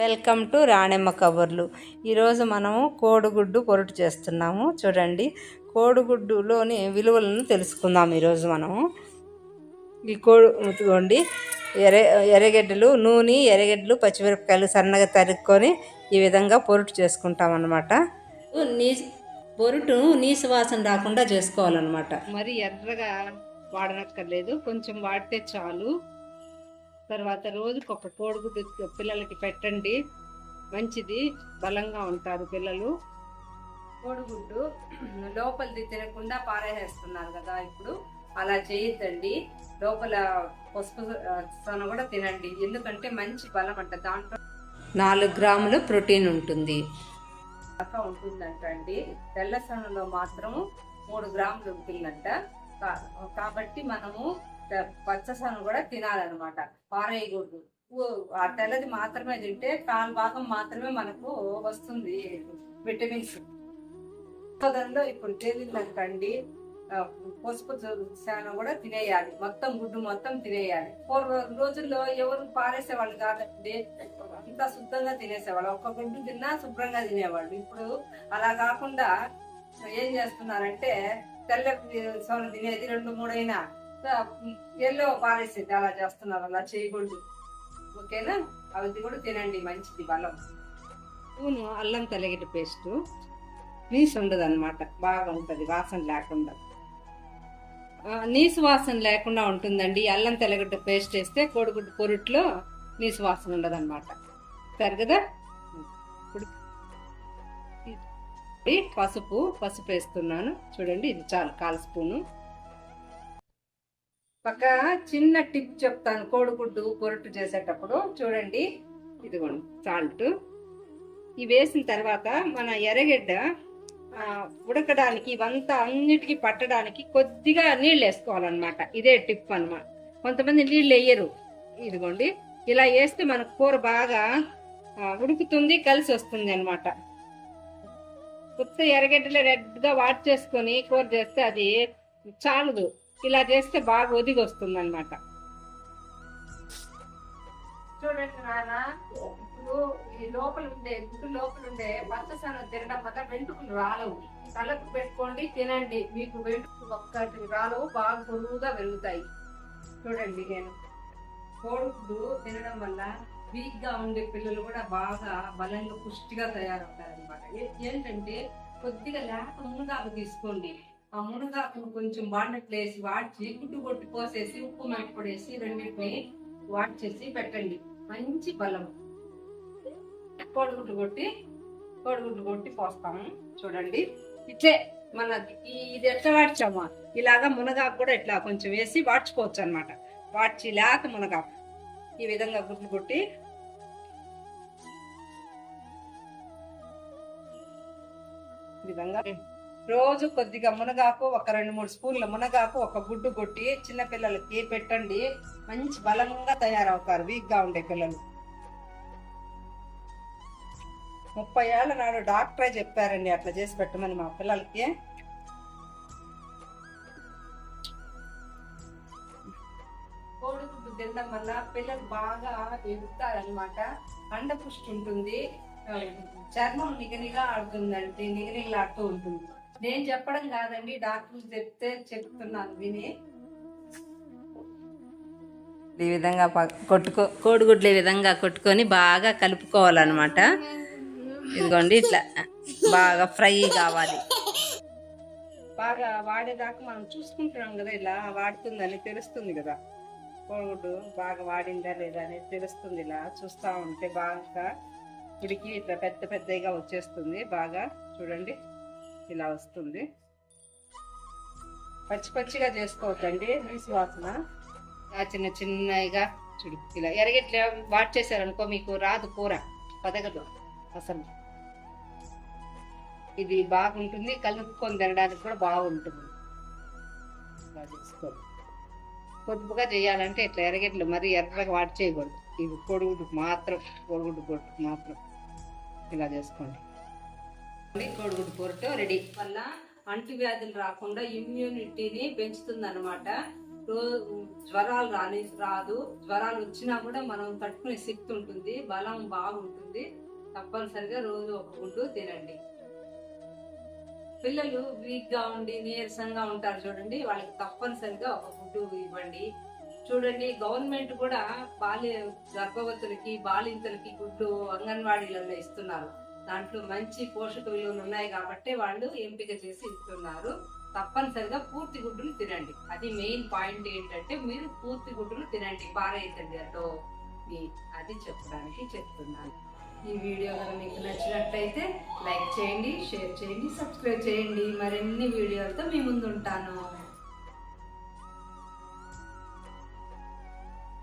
Welcome to Ranemma కబుర్లు. ఈరోజు మనము కోడిగుడ్డు పొరుటు చేస్తున్నాము. చూడండి కోడిగుడ్డులోని విలువలను తెలుసుకుందాం ఈరోజు మనము. ఈ కోడి ఎర్ర ఎర్రగడ్డలు నూనె ఎర్రగడ్డలు పచ్చిమిరపకాయలు సన్నగా తరుక్కొని ఈ విధంగా పొరుటు చేసుకుంటాం అన్నమాట నీ పొరుటు నీసు వాసన రాకుండా చేసుకోవాలన్నమాట. మరి ఎర్రగా వాడనక్కర్లేదు కొంచెం వాడితే చాలు. తర్వాత రోజుకి ఒక కోడిగుడ్డు పిల్లలకి పెట్టండి. మంచిది బలంగా ఉంటారు పిల్లలు. కోడిగుడ్డు లోపలిది తినకుండా పారేసేస్తున్నారు కదా ఇప్పుడు. అలా చేయొద్దండి. లోపల పసుపు సన కూడా తినండి. ఎందుకంటే మంచి బలం అంట. దాంట్లో నాలుగు గ్రాముల ప్రోటీన్ ఉంటుంది. దాకా ఉంటుందంట అండి. తెల్ల సనలో మాత్రం మూడు గ్రాములు ఉంటుందంట. కా- కాబట్టి మనము త- పచ్చ కూడా తినాలన్నమాట. పారేయకూడదు. ఆ తెల్లది మాత్రమే తింటే కాలు భాగం మాత్రమే మనకు వస్తుంది విటమిన్స్. పదంలో ఇప్పుడు తేలిందనుకోండి పసుపు శానం కూడా తినేయాలి. మొత్తం గుడ్డు మొత్తం తినేయాలి. పూర్వ రోజుల్లో ఎవరు పారేసేవాళ్ళు కాదండి. అంతా శుద్ధంగా తినేసేవాళ్ళు. ఒక్క గుడ్డు తిన్నా శుభ్రంగా తినేవాళ్ళు. ఇప్పుడు అలా కాకుండా ఏం చేస్తున్నారంటే తెల్ల సోన తినేది రెండు మూడైనా ఎల్లో పారేసేది అలా చేస్తున్నారు అలా చేయకూడదు. ఓకేనా? అవి కూడా తినండి మంచిది బలం. స్పూను అల్లం తెల్లగడ్డ పేస్ట్. నీసు ఉండదు అనమాట బాగా ఉంటుంది వాసన లేకుండా. నీసు వాసన లేకుండా ఉంటుందండి. అల్లం తెల్లగడ్డ పేస్ట్ వేస్తే కోడిగుడ్డు పొరుట్లో నీసు వాసన ఉండదు అనమాట సరే కదా? ఇప్పుడు పసుపు పసుపు వేస్తున్నాను. చూడండి ఇది చాలు కాల్ స్పూను. పక్క చిన్న టిప్ చెప్తాను. కోడిగుడ్డు పొరటు చేసేటప్పుడు చూడండి. ఇదిగోండి సాల్ట్. ఇవి వేసిన తర్వాత మన ఎర్రగడ్డ ఉడకడానికి ఇవంతా అన్నిటికీ పట్టడానికి కొద్దిగా నీళ్ళు వేసుకోవాలన్నమాట. ఇదే టిప్ అన్నమాట. కొంతమంది నీళ్ళు వేయరు. ఇదిగోండి ఇలా వేస్తే మన కూర బాగా ఉడుకుతుంది కలిసి వస్తుంది అనమాట కొత్త ఎర్రగడ్డలు రెడ్గా వాట్ చేసుకొని కూర చేస్తే అది చాలదు. ఇలా చేస్తే బాగా ఒదిగి వస్తుంది అనమాట చూడండి నాన్న ఇప్పుడు ఈ లోపల ఉండే గుడ్డు లోపల ఉండే పచ్చసనం తినడం వల్ల వెంట్రుకలు రాలవు. తలకు పెట్టుకోండి తినండి. మీకు వెంట్రుకలు ఒక్కటి రాలవు బాగా పొరుగుగా పెరుగుతాయి చూడండి నేను. కోడుకుడు తినడం వల్ల వీక్గా ఉండే పిల్లలు కూడా బాగా బలంగా పుష్టిగా తయారవుతారు అనమాట ఏంటంటే కొద్దిగా లేక మునగాకు తీసుకోండి. ఆ మునగాకును కొంచెం వాడినట్లు వేసి వాడ్చి గుడ్డు కొట్టి పోసేసి ఉప్పు మెంటి వేసి రెండింటిని వాడ్చేసి పెట్టండి. మంచి బలం. కోడిగుడ్డు కొట్టి కోడిగుడ్డు కొట్టి పోస్తాము. చూడండి. ఇట్లే మన ఇది ఎట్లా వాడ్చామా ఇలాగా మునగాకు కూడా ఇట్లా కొంచెం వేసి వాడ్చుకోవచ్చు అనమాట వాడ్చి లేక మునగాకు ఈ విధంగా గుడ్లు కొట్టి ఈ విధంగా రోజు కొద్దిగా మునగాకు ఒక రెండు మూడు స్పూన్ల మునగాకు ఒక గుడ్డు కొట్టి చిన్న పిల్లలకి పెట్టండి. మంచి బలంగా తయారవుతారు వీక్గా ఉండే పిల్లలు. ముప్పై ఏళ్ళ నాడు డాక్టరే చెప్పారండి అట్లా చేసి పెట్టమని మా పిల్లలకి. కోడిగుడ్డు తినడం వల్ల పిల్లలు బాగా ఎదుగుతారనమాట అండ పుష్టి ఉంటుంది చర్మం నిగనిగా ఆడుతుందండి నిగనిగలాడుతూ ఉంటుంది. నేను చెప్పడం కాదండి డాక్టర్లు చెప్తే చెప్తున్నాను విని. ఈ విధంగా కొట్టుకో కోడిగుడ్లు ఈ విధంగా కొట్టుకొని బాగా కలుపుకోవాలన్నమాట. ఇదిగోండి ఇట్లా బాగా ఫ్రై కావాలి. బాగా వాడేదాకా మనం చూసుకుంటున్నాం కదా ఇలా వాడుతుందని తెలుస్తుంది కదా. కోడిగుడ్డు బాగా వాడిందా లేదా అనేది తెలుస్తుంది ఇలా చూస్తూ ఉంటే బాగా ఉడికి ఇట్లా పెద్ద పెద్దగా వచ్చేస్తుంది బాగా చూడండి. ఇలా వస్తుంది. పచ్చి పచ్చిగా చేసుకోవద్దండి నీసు వాసన. చిన్న చిన్నగా చూడు. ఇలా ఎరగట్లే వాట్ చేశారనుకో మీకు రాదు కూర. పదగదు. అసలు. ఇది బాగుంటుంది. కలుపుకొని తినడానికి కూడా బాగుంటుంది. ఇలా చేసుకోండి. పొదుపుగా చేయాలంటే ఇట్లా ఎరగట్లు. మరీ ఎర్రగా వాటి చేయకూడదు. ఇవి కొడుగుడు మాత్రం కొడుగుడు పొట్టు మాత్రం. ఇలా చేసుకోండి. కోడిగుడ్డు పొరటు రెడీ. వల్ల అంటువ్యాధులు రాకుండా ఇమ్యూనిటీని పెంచుతుంది అనమాట రోజు జ్వరాలు రాని రాదు. జ్వరాలు వచ్చినా కూడా మనం తట్టుకునే శక్తి ఉంటుంది బలం బాగుంటుంది. తప్పనిసరిగా రోజు ఒక గుడ్డు తినండి. పిల్లలు వీక్గా ఉండి నీరసంగా ఉంటారు చూడండి. వాళ్ళకి తప్పనిసరిగా ఒక గుడ్డు ఇవ్వండి. చూడండి గవర్నమెంట్ కూడా బాల్య గర్భవతులకి బాలింతలకి గుడ్డు అంగన్వాడీలలో ఇస్తున్నారు. దాంట్లో మంచి పోషక విలువలు ఉన్నాయి కాబట్టి వాళ్ళు ఎంపిక చేసి ఇస్తున్నారు. తప్పనిసరిగా పూర్తి గుడ్డులు తినండి. అది మెయిన్ పాయింట్ ఏంటంటే మీరు పూర్తి గుడ్డులు తినండి. పారేయకండి అటో అది చెప్పడానికి చెప్తున్నాను. ఈ వీడియో కనుక మీకు నచ్చినట్లయితే లైక్ చేయండి షేర్ చేయండి సబ్స్క్రైబ్ చేయండి. మరిన్ని వీడియోలతో మీ ముందు ఉంటాను